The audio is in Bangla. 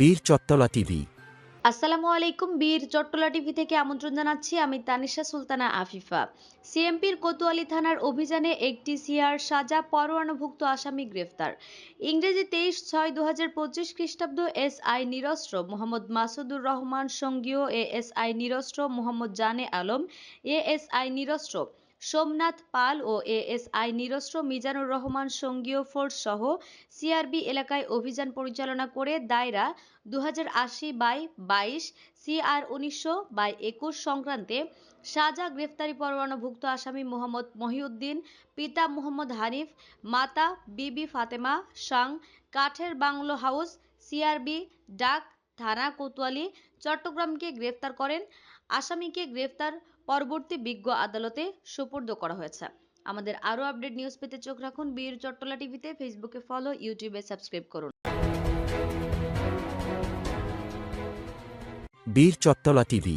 বীর চত্তলা টিভি। আসসালামু আলাইকুম বীর চট্টলা টিভি থেকে আমন্ত্রণ জানাচ্ছি। আমি তানিশা সুলতানা আফিফা। সিএমপির কোতোয়ালি থানার অভিযানে একটি সিআর সাজা, পরোয়ানাভুক্ত আসামি গ্রেফতার। ইংরেজি তেইশ ছয় দু হাজার পঁচিশ খ্রিস্টাব্দ এস আই নিরস্ত্র মোহাম্মদ মাসুদুর রহমান সঙ্গীয় এ এস আই নিরস্ত্র মোহাম্মদ জানে আলম এ এস আই নিরস্ত্র। সোমনাথ পাল ও এএসআই নিরস্ত্র মিজানুর রহমান সঙ্গীয় ফোর্স সহ সিআরবি এলাকায় অভিযান পরিচালনা করে দায়রা দু হাজার আশি বাই বাইশ, সিআর উনিশশো বাই একুশ সংক্রান্তে সাজা গ্রেফতারি পরোয়ানাভুক্ত আসামি মোহাম্মদ মহিউদ্দিন, পিতা মোহাম্মদ হানিফ, মাতা বিবি ফাতেমা, সাং, কাঠের বাংলো হাউস, সিআরবি, ডাক থানা কোতোয়ালি, চট্টগ্রামকে গ্রেফতার করেন। আসামিকে গ্রেফতার পরবর্তী বিজ্ঞ আদালতে সোপর্দ করা হয়েছে। আমাদের আরও আপডেট নিউজ পেতে চোখ রাখুন বীর চট্টলা টিভিতে। ফেসবুকে ফলো, ইউটিউবে সাবস্ক্রাইব করুন। বীর চট্টলা টিভি